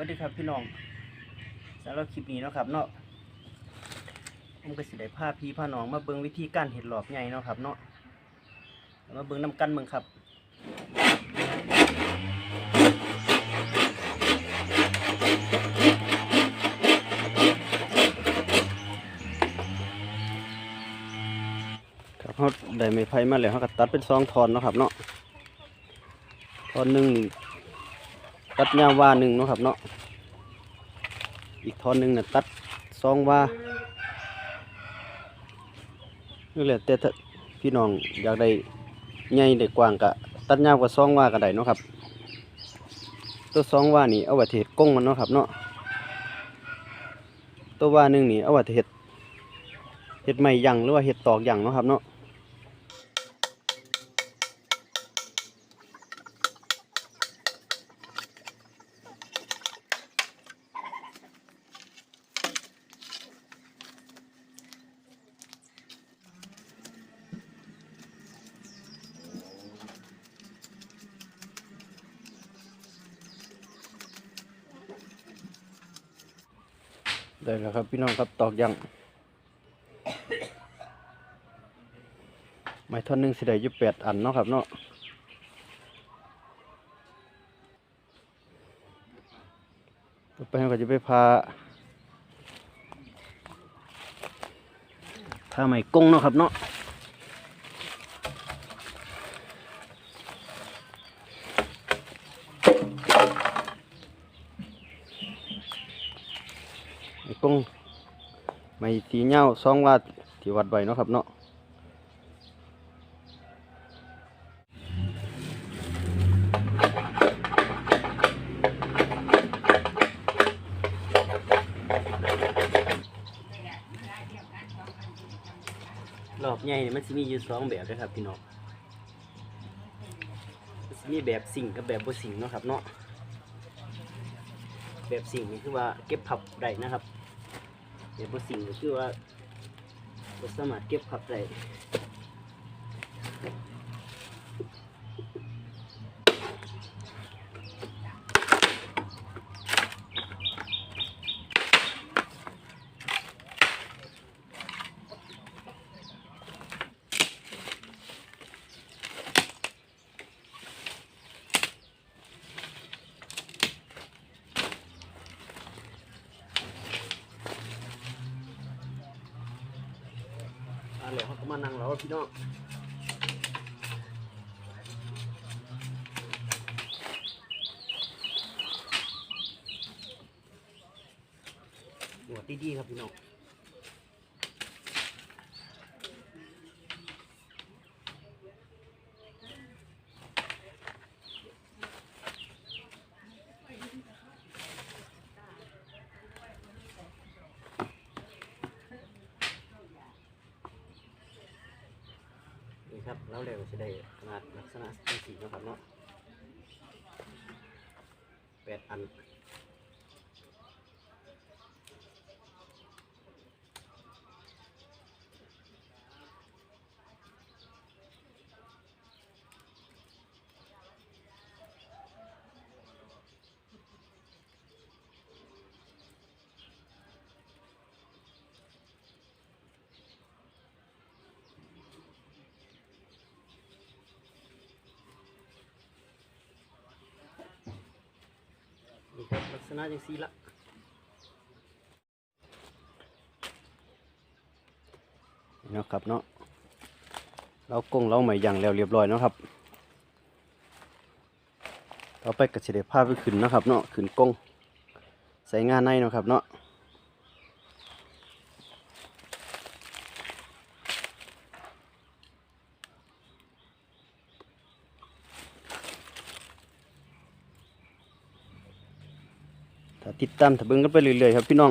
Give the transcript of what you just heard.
วัสดีครับพี่น้องสำหรับคลิปนี้เนาะครับเนาะผมก็สิได้พาพี่พาหนองมาเบิ่งวิธีการเห็ดหลอบใหญ่เนาะครับเนาะมาเบิ่งน้ำกันเบิ่งครับครับเขาได้ไม้ไผ่มาแล้วเขาก็ตัดเป็นสองทอนเนาะครับเนาะทอนหนึ่งนี่ ตัดยาวว่าหนึ่งเนาะครับเนาะอีกท่อนหนึ่งเนี่ยตัดสองว่านี่แหละแต่พี่น้องอยากได้ใหญ่ได้กว้างก็ตัดยาวกว่าสองว่าก็ได้เนาะครับ ตัวสองว่านี่เอาไว้เทศกงมันเนาะครับเนาะตัวว่าหนึ่งนี่เอาไว้เทศเห็ดไม้ยังหรือว่าเห็ดตอกยังเนาะครับเนาะ ได้แล้วครับพี่น้องครับตอกยังไม้ท่อนหนึ่งสิได้ยี่แปดอันเนาะครับเนาะต่อไปเราก็จะไปพาพาไม้กงเนาะครับเนาะ กงไม้สีเหย้าสองว่าที่วัดไว้เนาะครับเนาะรอบใหญ่เนี่ยมันจะมีอยู่สองแบบเลยครับพี่น้องมีแบบสิ่งกับแบบบ่สิ่งเนาะครับเนาะแบบสิ่งนี่คือว่าเก็บพับได้นะครับ แบบบ่สิ่งก็คือว่าบ่สามารถเก็บขับได้ อ่าแล้วเขาก็มานั่งแล้วพี่น้องหัวดีๆครับพี่น้อง ครับแล้วเร็วจะได้ขนาดลักษณะสีนะครับเนาะแปดอัน นี่ครับลักษณะอย่างสีละเนาะครับเนาะเรากงเราใหม่ย่างแล้วเรียบร้อยเนาะครับต่อไปก็จะได้ภาไปขึ้นเนาะครับเนาะขึ้นกงใส่งานในเนาะครับเนาะ ติดตามถ้าเบิ่งกันไปเรื่อยๆครับพี่น้อง